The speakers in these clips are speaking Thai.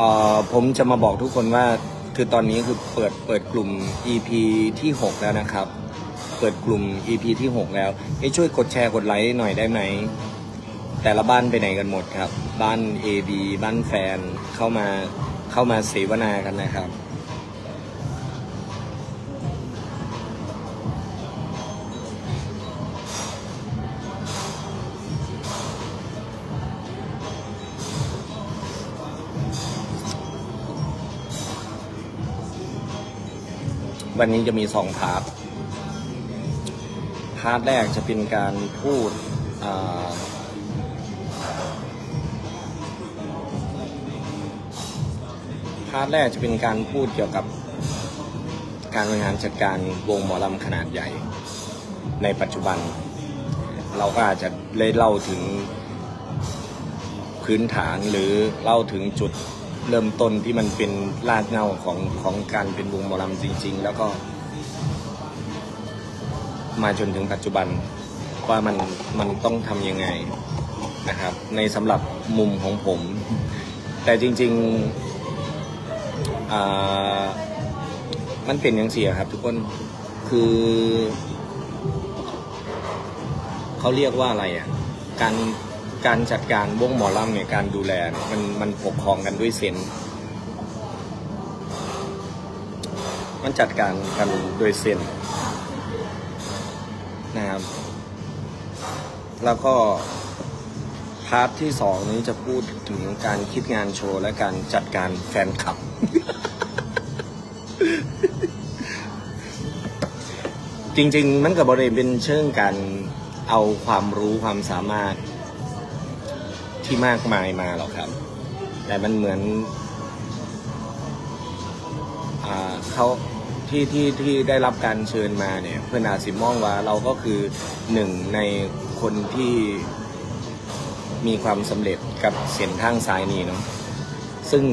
อ่อผมจะมาบอกทุกคนว่าคือตอนนี้คือเปิดเปิดกลุ่ม EP ที่ 6 แล้วนะครับ เปิดกลุ่ม EP ที่ 6 แล้วให้ช่วยกดแชร์กดไลค์หน่อยได้ไหมแต่ละบ้านไปไหนกันหมดครับ บ้าน AB บ้านแฟนเข้ามาเข้ามาเสวนากันนะครับ วันนี้จะมีสองพาร์ท พาร์ทแรกจะเป็นการพูดพาร์ทแรกจะเป็นการพูดเกี่ยวกับการบริหารจัดการวงหมอลำขนาดใหญ่ ในปัจจุบัน เราก็อาจจะเลยเล่าถึงพื้นฐานหรือเล่าถึงจุด เริ่มต้นที่มันเป็นรากเหง้าของของการเป็นวงหมอลำจริง ๆ แล้วก็ มาจนถึงปัจจุบันว่ามันมันต้องทำยังไงนะครับ ในสำหรับมุมของผม แต่จริงๆมันเป็นอย่างเสียครับ ทุกคนคือเขาเรียกว่าอะไรอะการ การจัดการวงหมอลำเนี่ยการดูแลเนี่ยมันมันปกครองกันด้วยเซนส์มันจัดการกันโดยเซนส์นะครับ แล้วก็พาร์ทที่สองนี้จะพูดถึงการคิดงานโชว์และการจัดการแฟนคลับ จริง ๆ มันกับบริเวณเป็นเชิงการเอาความรู้ความสามารถ ที่มากมายมาหรอกครับ แต่มันเหมือนอเขาที่ที่ที่ได้รับการเชิญมาเนี่ย เพื่อนอาสิมองว่าเราก็คือหนึ่งในคนที่มีความสำเร็จกับเส้นทางสายนี้เนาะซึ่ง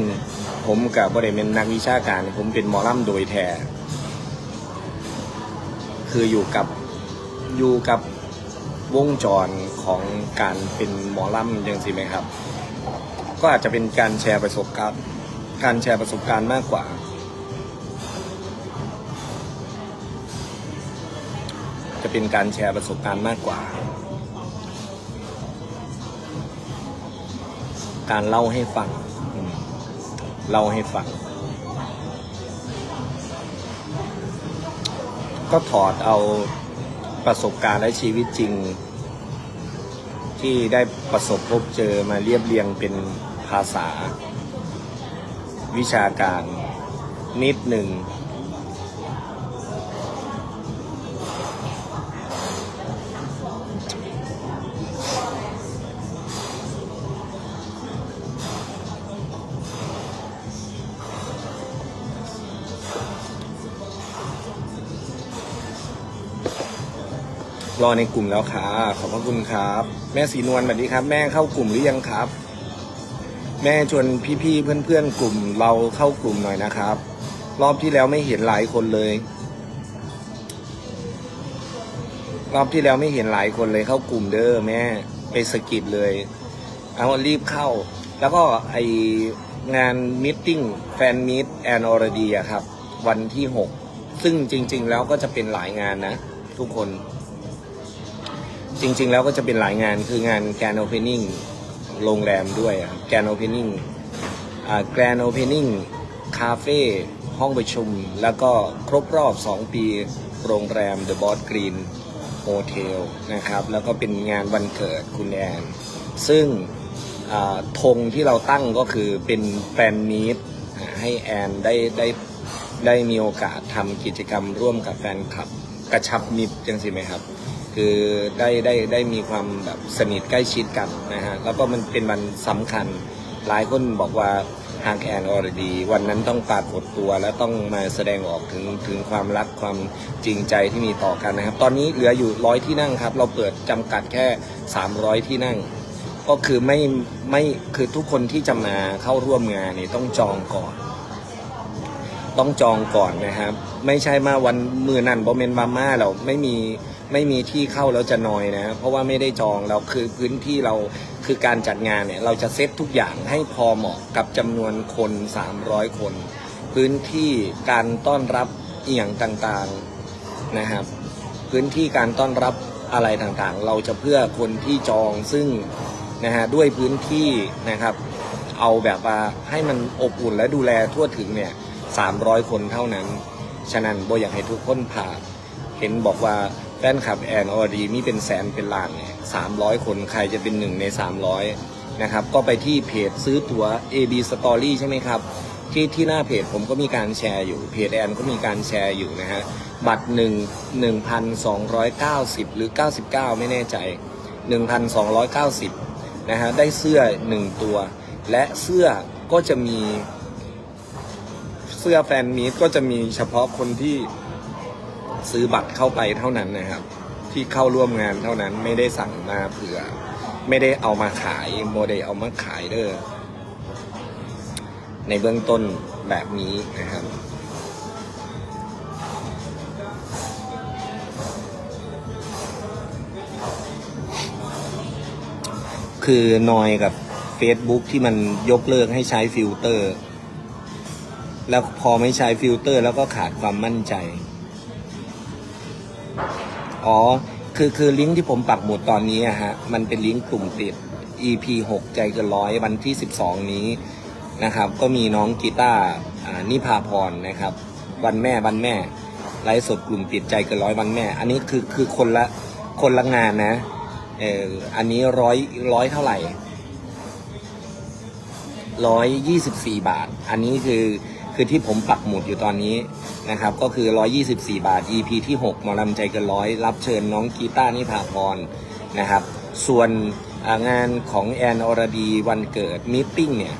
ผมกับบริเวณนักวิชาการ ผมเป็นมอลำโดยแท้คืออยู่กับอยู่กับวงจร ของการเป็นหมอลำยังสิไหมครับ ก็อาจจะเป็นการแชร์ประสบการณ์การแชร์ประสบการณ์มากกว่า จะเป็นการแชร์ประสบการณ์มากกว่า การเล่าให้ฟังเล่าให้ฟังก็ถอดเอาประสบการณ์และชีวิตจริง ที่ได้ประสบพบเจอมาเรียบเรียงเป็นภาษา วิชาการนิดหนึ่ง รอในกลุ่มแล้วค่ะ ขอบพระคุณครับ แม่สีนวลสวัสดีครับ แม่เข้ากลุ่มหรือยังครับ แม่ชวนพี่ๆเพื่อนๆกลุ่มเราเข้ากลุ่มหน่อยนะครับ รอบที่แล้วไม่เห็นหลายคนเลย รอบที่แล้วไม่เห็นหลายคนเลยเข้ากลุ่มเด้อแม่ไปสกิดเลย เอารีบเข้า แล้วก็ไองานมิทติ้งแฟนมิตแอนออร์ดีอะครับ วันที่หกซึ่งจริง ๆ แล้วก็จะเป็นหลายงานนะ ทุกคน จริง ๆ แล้วก็จะเป็นหลายงานคืองานแกรนโอเพนนิ่งโรงแรมด้วยแกรนโอเพนนิ่งแกรนโอเพนนิ่งคาเฟ่ห้องประชุม แล้วก็ครบรอบ 2 ปีโรงแรม The Boss Green Hotel นะครับ แล้วก็เป็นงานวันเกิดคุณแอนซึ่งธงที่เราตั้งก็คือเป็นแฟนมีตให้แอนได้ได้ได้มีโอกาสทำกิจกรรมร่วมกับแฟนคลับ กระชับมิตรจังสิไหมครับ คือได้ได้ได้มีความแบบสนิทใกล้ชิดกันนะฮะแล้วก็มันเป็นวันสำคัญหลายคนบอกว่าทางแอนออร์ดี วันนั้นต้องปรากฏตัวและต้องมาแสดงออกถึงถึงความรักความจริงใจที่มีต่อกันนะครับ ตอนนี้เหลืออยู่ร้อยที่นั่งครับ เราเปิดจำกัดแค่ 300 ที่นั่ง ก็คือไม่ไม่คือทุกคนที่จะมาเข้าร่วมงานนี่ต้องจองก่อน ต้องจองก่อนนะครับ ไม่ใช่มาวันมือนั่นบอมเมนมาม่าเราไม่มี ไม่มีที่เข้าแล้วจะนอยนะ เพราะว่าไม่ได้จองเราคือพื้นที่เราคือการจัดงานเนี่ยเราจะเซตทุกอย่างให้พอเหมาะกับจำนวนคน 300 คน พื้นที่การต้อนรับเอี่ยงต่างๆนะครับ พื้นที่การต้อนรับอะไรต่างๆ เราจะเพื่อคนที่จองซึ่งนะฮะด้วยพื้นที่นะครับ เอาแบบว่าให้มันอบอุ่นและดูแลทั่วถึงเนี่ย300 คนเท่านั้น ฉะนั้นโบอยากให้ทุกคนผ่านเห็นบอกว่า แฟนคลับแอนออดีมีเป็นแสนเป็นล้านเนี่ยสามร้อยคนใครจะเป็นหนึ่งใน300นะครับ ก็ไปที่เพจซื้อตั๋ว AB Story ใช่ไหมครับ ที่ที่หน้าเพจผมก็มีการแชร์อยู่ เพจแอนก็มีการแชร์อยู่นะฮะ บัตรหนึ่งหนึ่งพันสองร้อยเก้าสิบหรือเก้าสิบเก้าไม่แน่ใจหนึ่งพันสองร้อยเก้าสิบนะฮะ ได้เสื้อหนึ่งตัว และเสื้อก็จะมี เสื้อแฟนมีก็จะมีเฉพาะคนที่ ซื้อบัตรเข้าไปเท่านั้นนะครับ ที่เข้าร่วมงานเท่านั้นไม่ได้สั่งมาเผื่อ ไม่ได้เอามาขายโมเดลเอามาขายเด้อในเบื้องต้นแบบนี้นะครับคือนอยกับ Facebook ที่มันยกเลิกให้ใช้ฟิลเตอร์ แล้วพอไม่ใช้ฟิลเตอร์ แล้วก็ขาดความมั่นใจ อ๋อ คือคือลิงก์ที่ผมปักหมุดตอนนี้อะฮะ มันเป็นลิงก์กลุ่มปิด EP 6 ใจเกินร้อยวันที่ 12 นี้นะครับ ก็มีน้องกีตาร์อ่านิพาพรนะครับ วันแม่วันแม่ไลฟ์สดกลุ่มปิดใจเกินร้อยวันแม่ อันนี้คือคือคนละคนละงานนะ เอออันนี้ร้อยร้อยเท่าไหร่ร้อยยี่สิบสี่บาท อันนี้คือ คือที่ผมปักหมุดอยู่ตอนนี้นะครับ ก็คือร้อยยี่สิบาท EP ที่หกหมอลำใจเกินร้อย รับเชิญน้องกีตานิพาพรนะครับ ส่วนงานของแอนอรดีวันเกิดมีตติ้งเนี่ย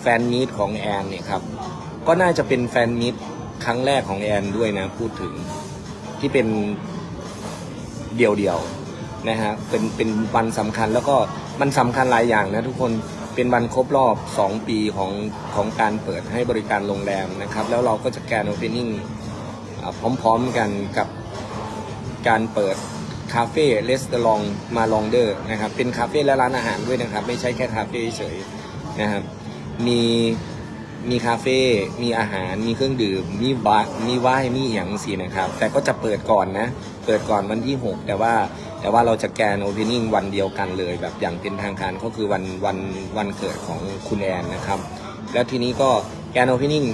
แฟนมีตของแอนเนี่ยครับ ก็น่าจะเป็นแฟนมีตครั้งแรกของแอนด้วยนะ พูดถึงที่เป็นเดี่ยวๆนะฮะเป็นเป็นวันสำคัญแล้วก็มันสำคัญหลายอย่างนะทุกคน เป็นวันครบรอบ 2 ปีของของการเปิดให้บริการโรงแรมนะครับ แล้วเราก็จะแกนโอเพนนิ่งพร้อมๆกันกับการเปิดคาเฟ่เลสเตอรองมาลองเดอร์นะครับ เป็นคาเฟ่และร้านอาหารด้วยนะครับ ไม่ใช่แค่คาเฟ่เฉยนะครับ มีมีคาเฟ่ มีอาหาร มีเครื่องดื่ม มีบาร์มีไวน์มีอย่างสีนะครับ แต่ก็จะเปิดก่อนนะ เปิดก่อนวันที่ 6 แต่ว่า แต่ว่าเราจะแกนโอเพนนิ่งวันเดียวกันเลย แบบอย่างเป็นทางการก็คือวันวันวันเกิดของคุณแอนนะครับ แล้วทีนี้ก็แกนโอเพนนิ่ง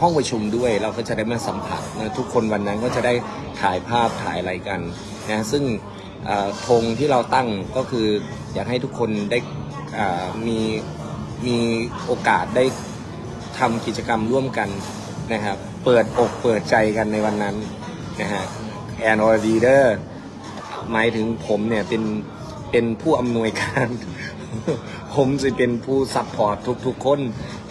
ห้องประชุมด้วยเราก็จะได้มาสัมผัสนะทุกคนวันนั้นก็จะได้ถ่ายภาพถ่ายอะไรกันนะซึ่งธงที่เราตั้งก็คืออยากให้ทุกคนได้อ่ามีมีโอกาสได้ทำกิจกรรมร่วมกันนะครับ เปิดอกเปิดใจกันในวันนั้นนะฮะแอนออดีเดอร์ หมายถึงผมเนี่ยเป็นเป็นผู้อำนวยการ ผมจะเป็นผู้ซัพพอร์ตทุกๆคน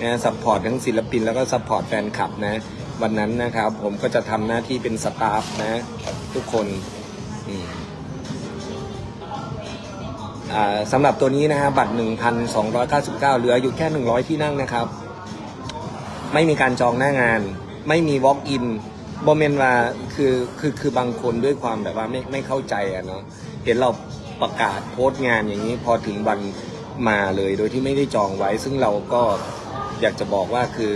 นะซัพพอร์ตทั้งศิลปินแล้วก็ซัพพอร์ตแฟนคลับนะ วันนั้นนะครับ ผมก็จะทำหน้าที่เป็นสตาฟนะ ทุกคนอ่าสำหรับตัวนี้นะฮะบัตร 1,299 เหลืออยู่แค่ 100 ที่นั่งนะครับ ไม่มีการจองหน้างาน ไม่มี walk in บอมเมนว่าคือคือคือบางคนด้วยความแบบว่าไม่ไม่เข้าใจอะเนาะเห็นเราประกาศโพสต์งานอย่างนี้พอถึงวันมาเลยโดยที่ไม่ได้จองไว้ ซึ่งเราก็อยากจะบอกว่าคือ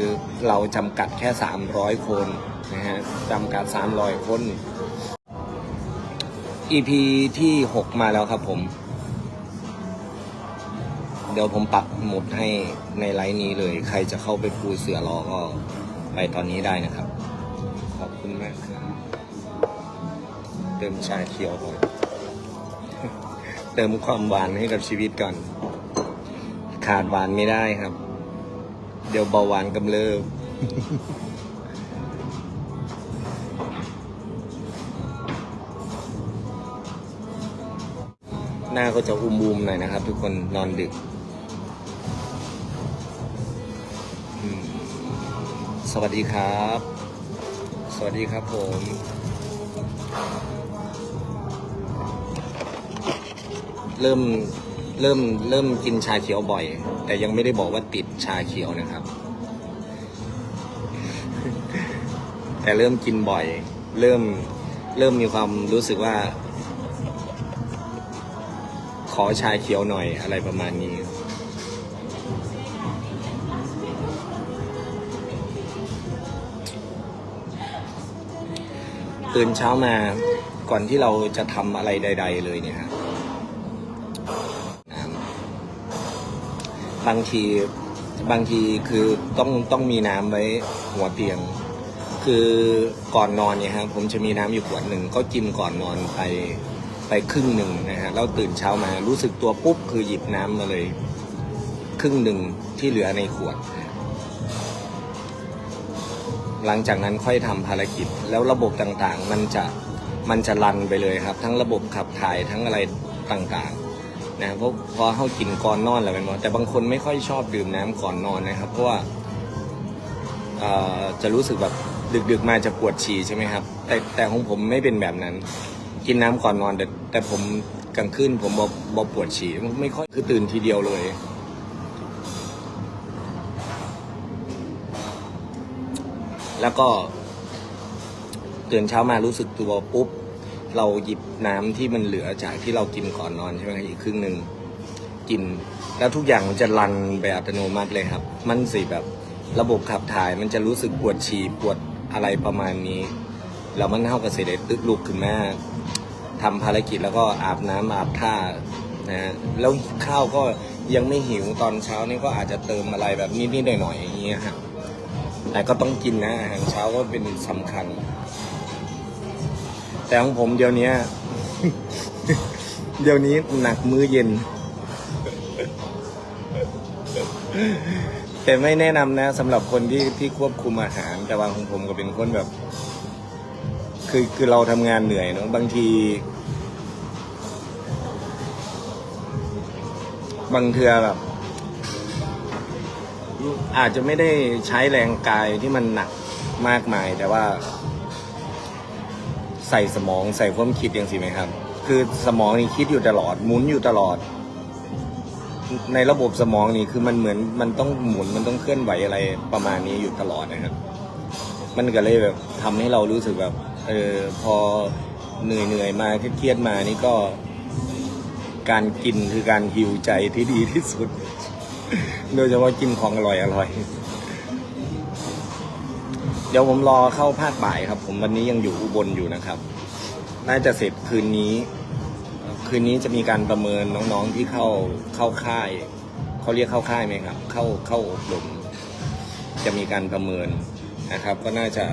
เราจำกัดแค่ 300 คนนะฮะจำกัด 300 คน EP ที่ 6 มาแล้วครับผม เดี๋ยวผมปักหมุดให้ในไลน์นี้เลย ใครจะเข้าไปปูเสือรอก็ไปตอนนี้ได้นะครับขอบ คุณมากครับเติมชาเขียวก่อนเติมความหวานให้กับชีวิตก่อน ขาดหวานไม่ได้ครับ เดี๋ยวเบาหวานกำเริบหน้าก็จะอุ้มๆหน่อยนะครับ ทุกคนนอนดึก สวัสดีครับ สวัสดีครับผม เริ่มเริ่มเริ่มกินชาเขียวบ่อย แต่ยังไม่ได้บอกว่าติดชาเขียวนะครับ แต่เริ่มกินบ่อย เริ่มเริ่มมีความรู้สึกว่า ขอชาเขียวหน่อยอะไรประมาณนี้ ตื่นเช้ามาก่อนที่เราจะทำอะไรใด ๆ เลยเนี่ยฮะบางทีบางทีคือต้องต้องมีน้ำไว้หัวเตียง คือก่อนนอนเนี่ยฮะผมจะมีน้ำอยู่ขวดหนึ่งก็กินก่อนนอนไปไปครึ่งหนึ่งนะฮะแล้วตื่นเช้ามารู้สึกตัวปุ๊บคือหยิบน้ำมาเลย ครึ่งหนึ่งที่เหลือในขวด หลังจากนั้นค่อยทำภารกิจ แล้วระบบต่างๆ มันจะมันจะรันไปเลยครับ ทั้งระบบขับถ่ายทั้งอะไรต่างๆนะเพราะพอเข้ากินก่อนนอนแล้วเป็นหมดแต่บางคนไม่ค่อยชอบดื่มน้ำก่อนนอนนะครับ เพราะว่าจะรู้สึกแบบดึกๆมาจะปวดฉี่ใช่ไหมครับ แต่แต่ของผมไม่เป็นแบบนั้น กินน้ำก่อนนอนแต่แต่ผมกลางคืนผมบอบอปวดฉี่ไม่ค่อยคือตื่นทีเดียวเลย แล้วก็ตื่นเช้ามารู้สึกตัวปุ๊บ เราหยิบน้ำที่มันเหลือจากที่เรากินก่อนนอนใช่ไหมอีกครึ่งหนึ่งกิน แล้วทุกอย่างมันจะรันไปอัตโนมัติเลยครับ มันสิแบบระบบขับถ่ายมันจะรู้สึกปวดฉี่ปวดอะไรประมาณนี้แล้วมันเท่ากับเสด็จตึกลุกขึ้นมาทำภารกิจแล้วก็อาบน้ำอาบท่านะแล้วข้าวก็ยังไม่หิวตอนเช้านี่ก็อาจจะเติมอะไรแบบนิดๆหน่อยๆอย่างเงี้ยครับ แต่ก็ต้องกินนะอาหารเช้าก็เป็นสำคัญ แต่ของผมเดี๋ยวนี้ เดี๋ยวนี้หนักมื้อเย็น แต่ไม่แนะนำนะสำหรับคนที่ที่ควบคุมอาหาร แต่ว่าของผมก็เป็นคนแบบ คือคือเราทำงานเหนื่อยเนอะบางที บางเทือแบบ อาจจะไม่ได้ใช้แรงกายที่มันหนักมากมาย แต่ว่า ใส่สมองใส่ความคิดอย่างสิไหมครับ คือสมองนี่คิดอยู่ตลอดหมุนอยู่ตลอด ในระบบสมองนี่คือมันเหมือนมันต้องหมุนมันต้องเคลื่อนไหวอะไรประมาณนี้อยู่ตลอดนะครับ มันก็เลยแบบทำให้เรารู้สึกแบบเออพอเหนื่อยเหนื่อยๆมาเครียดๆมานี่ก็ การกินคือการฮิวใจที่ดีที่สุด โดยเฉพาะกินของอร่อยอร่อย เดี๋ยวผมรอเข้าภาคบ่ายครับ ผมวันนี้ยังอยู่อุบลอยู่นะครับ น่าจะเสร็จคืนนี้ คืนนี้จะมีการประเมินน้องๆที่เข้าเข้าค่ายเขาเรียกเข้าค่ายไหมครับ เข้าเข้าอบรมจะมีการประเมินนะครับ ก็น่าจะ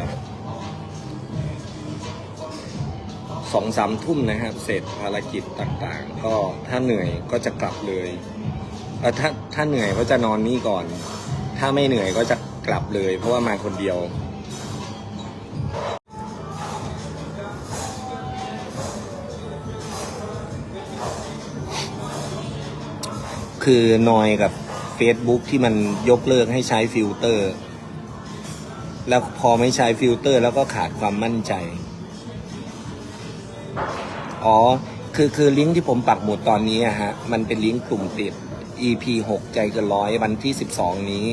สองสามทุ่มนะครับ เสร็จภารกิจต่างๆ ก็ถ้าเหนื่อยก็จะกลับเลย อถ้าถ้าเหนื่อยก็จะนอนนี่ก่อน ถ้าไม่เหนื่อยก็จะกลับเลย เพราะว่ามาคนเดียว คือนอยกับ Facebook ที่มันยกเลิกให้ใช้ฟิลเตอร์ แล้วพอไม่ใช้ฟิลเตอร์ แล้วก็ขาดความมั่นใจ อ๋อ คือคือลิงก์ที่ผมปักหมุดตอนนี้อะฮะ มันเป็นลิงก์กลุ่มปิด EP 6 ใจเกินร้อยวันที่ 12 นี้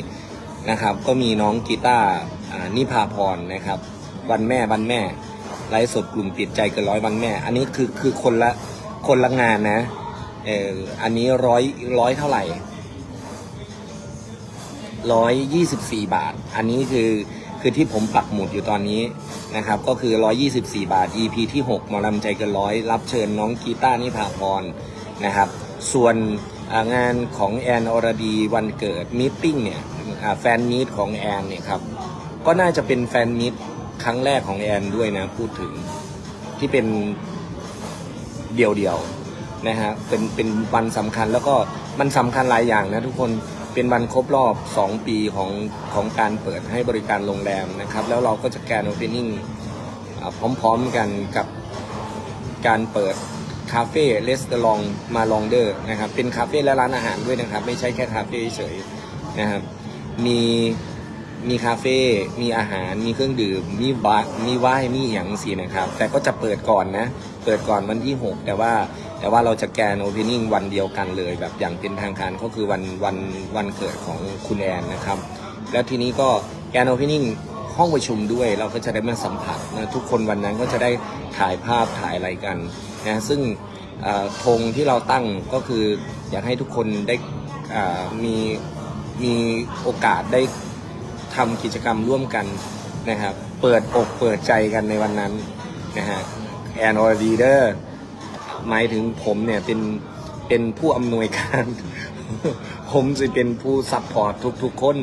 นะครับ ก็มีน้องกีตาร์อ่านิพาพรนะครับ วันแม่วันแม่ไลฟ์สดกลุ่มปิดใจเกินร้อยวันแม่ อันนี้คือคือคนละคนละงานนะเอออันนี้ร้อยร้อยเท่าไหร่ร้อยยี่สิบสี่บาท อันนี้คือคือที่ผมปักหมุดอยู่ตอนนี้นะครับ ก็คือร้อยยี่สิบสี่บาท EP ที่หกหมอลำใจเกินร้อยรับเชิญน้องกีตาร์นิพาพรนะครับ ส่วน งานของแอนอรดีวันเกิดมีตติ้งเนี่ยแฟนมีตของแอนเนี่ยครับก็น่าจะเป็นแฟนมีตครั้งแรกของแอนด้วยนะพูดถึงที่เป็นเดี่ยวๆนะฮะเป็นเป็นวันสำคัญแล้วก็มันสำคัญหลายอย่างนะทุกคนเป็นวันครบรอบ 2 ปีของของการเปิดให้บริการโรงแรมนะครับ แล้วเราก็จะแกนโอเพนนิ่งพร้อมๆกันกับการเปิด คาเฟ่เลสเตอรองมาลองเดอร์นะครับ เป็นคาเฟ่และร้านอาหารด้วยนะครับ ไม่ใช่แค่คาเฟ่เฉยนะครับ มีมีคาเฟ่ มีอาหาร มีเครื่องดื่ม มีบาร์มีไหวน์มีอย่างสีนะครับ แต่ก็จะเปิดก่อนนะ เปิดก่อนวันที่ 6 แต่ว่า แต่ว่าเราจะแกนโอเพนนิ่งวันเดียวกันเลย แบบอย่างเป็นทางการก็คือวันวันวันเกิดของคุณแอนนะครับ แล้วทีนี้ก็แกนโอเพนนิ่ง ห้องประชุมด้วย เราก็จะได้มาสัมผัสนะทุกคนวันนั้นก็จะได้ถ่ายภาพถ่ายอะไรกันนะซึ่งธงที่เราตั้งก็คืออยากให้ทุกคนได้มีมีโอกาสได้ทำกิจกรรมร่วมกันนะครับเปิดอกเปิดใจกันในวันนั้นนะฮะแอนออร์ดีเดอร์หมายถึงผมเนี่ยเป็นเป็นผู้อำนวยการ ผมจะเป็นผู้ซัพพอร์ตทุกๆคน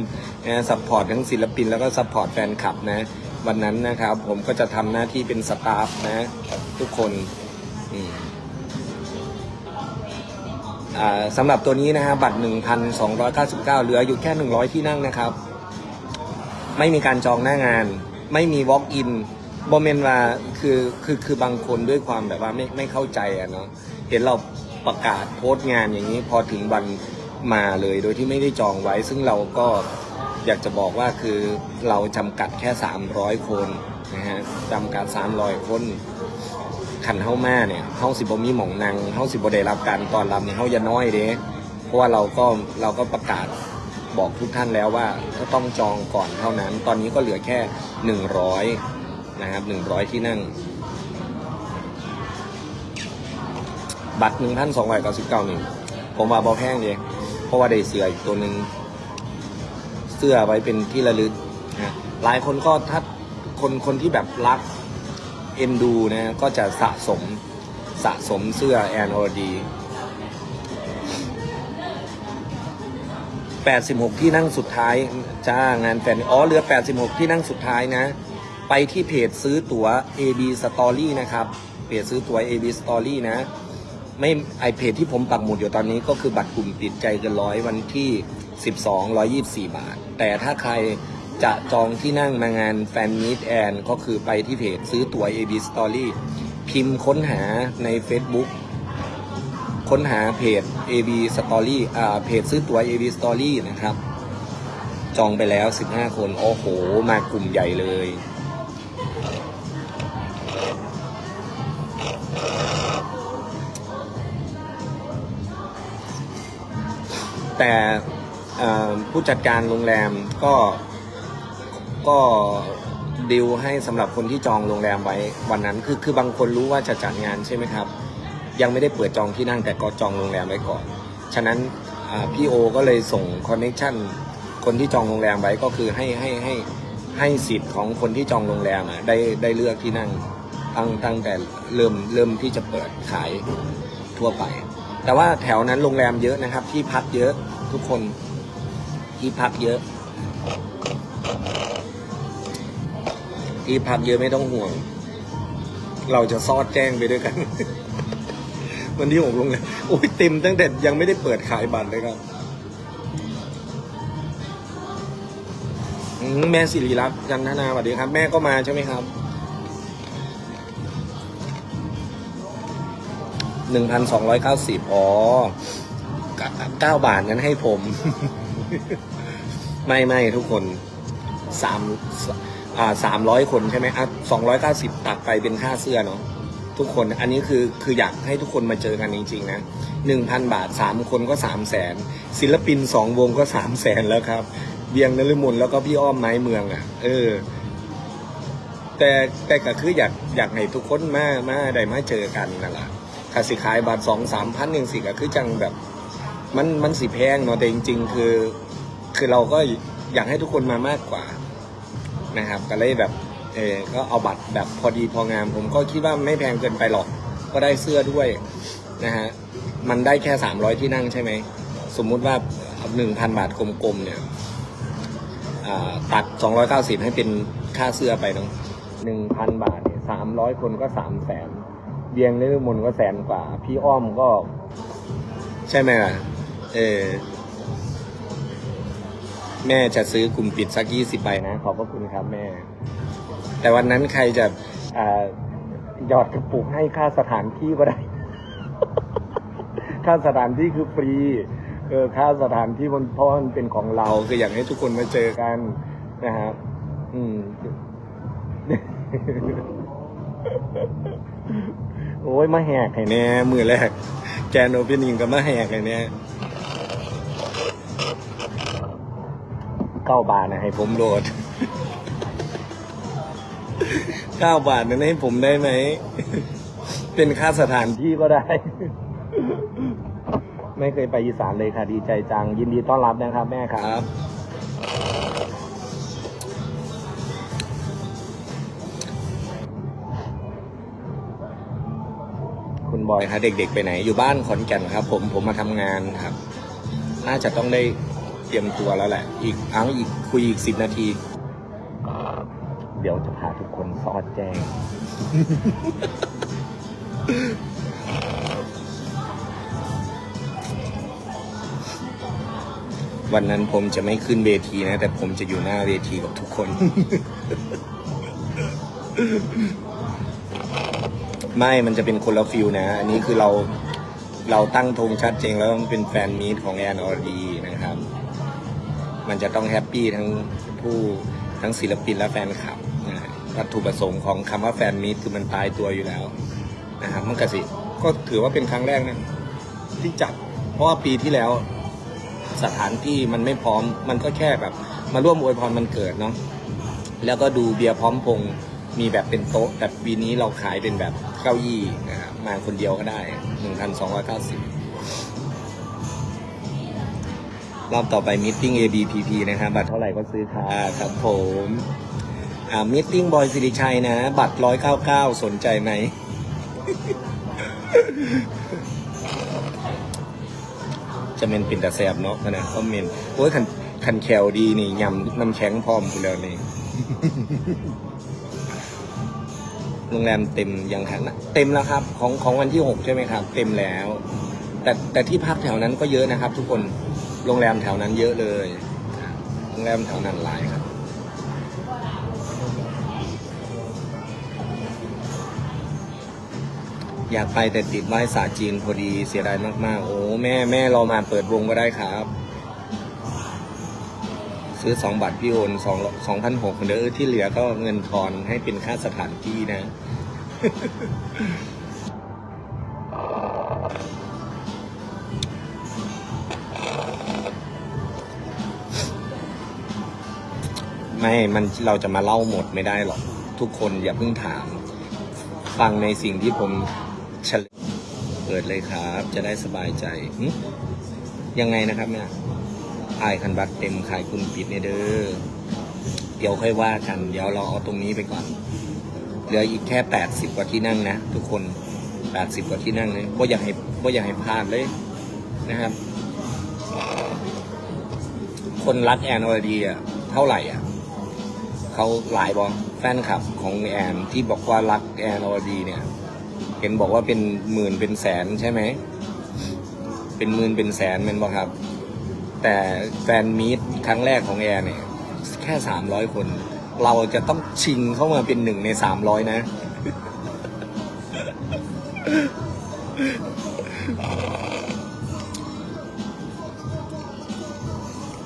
นะซัพพอร์ตทั้งศิลปินแล้วก็ซัพพอร์ตแฟนคลับนะ วันนั้นนะครับ ผมก็จะทำหน้าที่เป็นสตาฟนะ ทุกคนสำหรับตัวนี้นะฮะบัตร 1,299 เหลืออยู่แค่ 100 ที่นั่งนะครับ ไม่มีการจองหน้างาน ไม่มี walk in บอมเมนว่าคือคือคือบางคนด้วยความแบบว่าไม่ไม่เข้าใจอะเนาะเห็นเราประกาศโพสต์งานอย่างนี้พอถึงวัน มาเลยโดยที่ไม่ได้จองไว้ ซึ่งเราก็อยากจะบอกว่าคือเราจำกัดแค่ 300 คนนะฮะจำกัด 300 คนขันเฮ้ามาเนี่ยเฮ้าสิบมีหมองนางเฮ้าสิบได้รับการต้อนรับเนี่ยเฮ้าอย่าน้อยเด้เพราะว่าเราก็เราก็ประกาศบอกทุกท่านแล้วว่าก็ต้องจองก่อนเท่านั้น ตอนนี้ก็เหลือแค่หนึ่งร้อยนะครับหนึ่งร้อยที่นั่ง บัตรหนึ่งพันสองร้อยเก้าสิบเก้าหนึ่งผมว่าบอแพงเลย เพราะว่าได้เสืออีกตัวหนึ่งเสื้อไว้เป็นที่ระลึกนะหลายคนก็ถ้าคนคนที่แบบรักเอ็นดูนะก็จะสะสมสะสมเสื้อแอนอรดี86ที่นั่งสุดท้ายจ้างานแฟนอ๋อเหลือ86ที่นั่งสุดท้ายนะ ไปที่เพจซื้อตั๋ว AB Story นะครับ เพจซื้อตั๋ว AB Story นะ ไม่ไอเพจที่ผมปักหมุดอยู่ตอนนี้ก็คือบัตรกลุ่มติดใจเกันร้อยวันที่ 12 124 บาท แต่ถ้าใครจะจองที่นั่งมางานแฟนมิตแอนก็คือไปที่เพจซื้อตั๋ว AB Story พิมพ์ค้นหาใน Facebook ค้นหาเพจ AB Story อ่าเพจซื้อตั๋ว AB Story นะครับ จองไปแล้ว 15 คน โอ้โห มากลุ่มใหญ่เลย แต่ผู้จัดการโรงแรมก็ก็ดิวให้สำหรับคนที่จองโรงแรมไว้วันนั้น คือคือบางคนรู้ว่าจะจัดงานใช่ไหมครับ ยังไม่ได้เปิดจองที่นั่งแต่ก็จองโรงแรมไว้ก่อน ฉะนั้นพี่โอก็เลยส่งคอนเน็ชันคนที่จองโรงแรมไว้ก็คือให้ให้ให้ให้สิทธิ์ของคนที่จองโรงแรมอะได้ได้เลือกที่นั่งตั้งตั้งแต่เริ่มเริ่มที่จะเปิดขายทั่วไป แต่ว่าแถวนั้นโรงแรมเยอะนะครับที่พักเยอะ ทุกคนที่พักเยอะ ที่พักเยอะไม่ต้องห่วง เราจะซอดแจ้งไปด้วยกัน วันที่ผมลงเลยโอ้ยเต็มตั้งแต่ยังไม่ได้เปิดขายบัตรเลยครับแม่สิริรักษ์จันทนาสวัสดีครับ แม่ก็มาใช่ไหมครับหนึ่งพันสองร้อยเก้าสิบอ๋อ เก้าบาทนั้นให้ผม ไม่ไม่ทุกคนสามอ่าสามร้อยคนใช่ไหมอะสองร้อยเก้าสิบตัดไปเป็นค่าเสื้อเนาะทุกคนอันนี้คือคืออยากให้ทุกคนมาเจอกันจริงๆนะหนึ่งพันบาทสามคนก็สามแสนศิลปินสองวงก็สามแสนแล้วครับเบียงนฤมลแล้วก็พี่อ้อมไม้เมืองอะ เออ แต่แต่ก็คืออยากอยากให้ทุกคนมามาได้มาเจอกันนั่นแหละถ้าสิขายบาทสองสามพันหนึ่งสิก็คือจังแบบ มันมันสิแพงเนาะแต่จริง ๆ คือ คือเราก็อยากให้ทุกคนมามากกว่านะครับ ก็เลยแบบเออก็เอาบัตรแบบพอดีพองาม ผมก็คิดว่าไม่แพงเกินไปหรอก ก็ได้เสื้อด้วยนะฮะมันได้แค่สามร้อยที่นั่งใช่ไหม สมมุติว่าหนึ่งพันบาทกลมๆเนี่ยอ่าตัดสองร้อยเก้าสิบให้เป็นค่าเสื้อไปเนาะหนึ่งพันบาทเนี่ยสามร้อยคนก็สามแสนเบียงนิรมนก็แสนกว่า พี่อ้อมก็ ใช่ไหมล่ะ เออ แม่จะซื้อกลุ่มปิดสักยี่สิบใบนะขอบพระคุณครับแม่ แต่วันนั้นใครจะอ่าหยอดกระปุกให้ค่าสถานที่ก็ได้ ค่าสถานที่คือฟรี เออค่าสถานที่มันเพราะมันเป็นของเราคืออยากให้ทุกคนมาเจอกันนะครับ อืม โอ้ยมาแหกให้แน่มือแรกแกนโอเปนิงก็มาแหกให้แน่ เก้าบาทนะให้ผมโหลดเก้าบาทนั้นให้ผมได้ไหม เป็นค่าสถานที่ก็ได้ ไม่เคยไปอีสานเลยค่ะดีใจจัง ยินดีต้อนรับนะครับ แม่ครับ คุณบอยคะเด็กๆไปไหน อยู่บ้านขอนแก่นครับ ผมผมมาทำงานครับ น่าจะต้องได้ เตรียมตัวแล้วแหละ อีกอ้างอีกคุยอีกสิบนาที เดี๋ยวจะพาทุกคนซอดแจ้ง วันนั้นผมจะไม่ขึ้นเวทีนะ แต่ผมจะอยู่หน้าเวทีกับทุกคน ไม่มันจะเป็นคนละฟิลนะ อันนี้คือเราเราตั้งธงชัดเจนแล้วมันเป็นแฟนมีตของแอนออดีนะครับ มันจะต้องแฮปปี้ทั้งผู้ทั้งศิลปินและแฟนคลับนะวัตถุประสงค์ของคำว่าแฟนมีตคือมันตายตัวอยู่แล้วนะครับมันกสิก็ถือว่าเป็นครั้งแรกนะที่จัด เพราะว่าปีที่แล้วสถานที่มันไม่พร้อมมันก็แค่แบบ มาร่วมอวยพรมันเกิดเนาะแล้วก็ดูเบียร์พร้อมพงมีแบบเป็นโต๊ะ แต่ปีนี้เราขายเป็นแบบเก้าอี้นะครับมาคนเดียวก็ได้ 1,290 รอบต่อไปมิ g ABPP นะครับบัตรเท่าไหร่ก็ซื้อค่ะครับผมอ่ามิ g บอยสิริชัยนะ บัตร199สนใจไหมจะเป็นปิ่นตาแซบเนาะนะคอมเมนต์โอ้ยคันคันแคลดีนี่ยำน้ำแข็งพร้อมกูแล้วนี่โรงแรมเต็มยังคะนะเต็มแล้วครับ ของของวันที่หกใช่ไหมครับ เต็มแล้ว แต่แต่ที่พักแถวนั้นก็เยอะนะครับ ทุกคน โรงแรมแถวนั้นเยอะเลยโรงแรมแถวนั้นหลายครับอยากไปแต่ติดไหว้สาจีนพอดีเสียดายมาก ๆ โอ้แม่แม่เรามาเปิดวงก็ได้ครับ ซื้อสองบาทพี่โอนสองสองพันหกเด้อที่เหลือก็เงินทอนให้เป็นค่าสถานที่นะ ไม่มันเราจะมาเล่าหมดไม่ได้หรอก ทุกคนอย่าเพิ่งถาม ฟังในสิ่งที่ผมเฉลยเปิดเลยครับ จะได้สบายใจยังไงนะครับเนี่ยอายคันบัตรเต็มขายคุณปิดในเด้อเดี๋ยวค่อยว่ากัน เดี๋ยวเราเอาตรงนี้ไปก่อน เหลืออีกแค่แปดสิบกว่าที่นั่งนะ ทุกคนแปดสิบกว่าที่นั่งเลยว่าอยากให้ว่าอยากให้พลาดเลยนะครับ คนรักแอนอรดีอะ เท่าไหร่อะ เขาหลายบอแฟนคลับของแอนที่บอกว่ารักแอนอรดีเนี่ย เห็นบอกว่าเป็นหมื่นเป็นแสนใช่ไหม เป็นหมื่นเป็นแสนเป็นบอครับ แต่แฟนมีตครั้งแรกของแอนเนี่ย แค่สามร้อยคน เราจะต้องชิงเข้ามาเป็นหนึ่งในสามร้อยนะ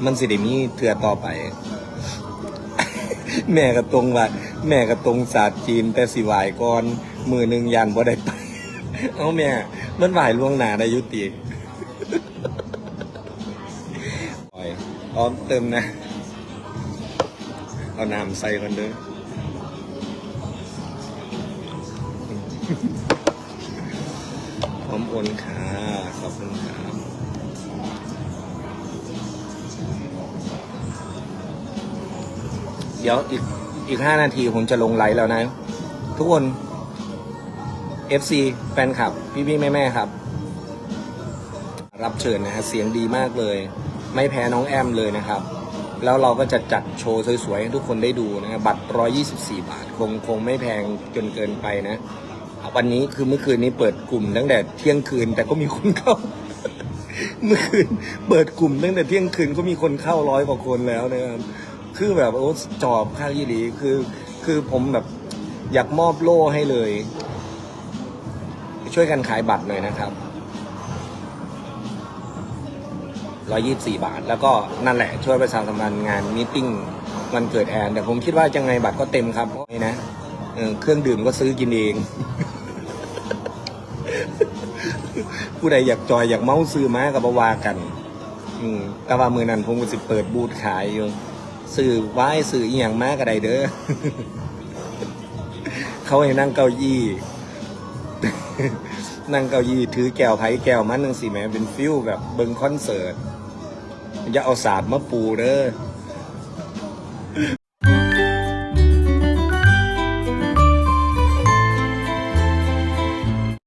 มันสิเดมีเถื่อต่อไป แม่กระตรงว่าแม่กระตรงศาสตร์จีน แต่สิไหวายก่อน มือหนึ่งยันบ่ได้ไป เอาแม่ มันไหวายล่วงหนาได้ยุติปล่อยพร้อมเติมนะ เอาน้ำใส่กันเด้อพร้อมโอนค่ะขอบคุณครับ เดี๋ยวอีกอีกห้านาทีผมจะลงไลฟ์แล้วนะ ทุกคน FC แฟนคลับ พี่พี่แม่แม่ครับ รับเชิญนะฮะเสียงดีมากเลย ไม่แพ้น้องแอมเลยนะครับ แล้วเราก็จะจัดโชว์สวยๆให้ทุกคนได้ดูนะครับบัตร 124 บาท คงคงไม่แพงจนเกินไปนะวันนี้คือเมื่อคืนนี้เปิดกลุ่มตั้งแต่เที่ยงคืนแต่ก็มีคนเข้า เมื่อคืนเปิดกลุ่มตั้งแต่เที่ยงคืนก็มีคนเข้าร้อยกว่าคนแล้วนะครับ คือแบบโอ้จอบค่าวยี่หลีคือ คือผมแบบอยากมอบโล่ให้เลย ช่วยกันขายบัตรหน่อยนะครับร้อยี่สี่บาท แล้วก็นั่นแหละช่วยประชาสัมพันธ์งานมิ팅วันเกิดแอนแต่ผมคิดว่ายังไงบัตรก็เต็มครับเพราะไงนะเออเครื่องดื่มก็ซื้อกินเอง ผู้ใดอยากจอยอยากเมาซื้อมากับบาวากัน อืมแต่ว่ามือนั้นผมก็สิเปิดบูธขายอยู่ สื่อไว้สื่ออียงมากระไรเด้อ เขาให้นั่งเก้าอี้ นั่งเก้าอี้ถือแก้วไผ่แก้วมันนึงสิแม่เป็นฟิลแบบเบิงคอนเสิร์ตอย่าเอาศาสตร์มาปูเด้อ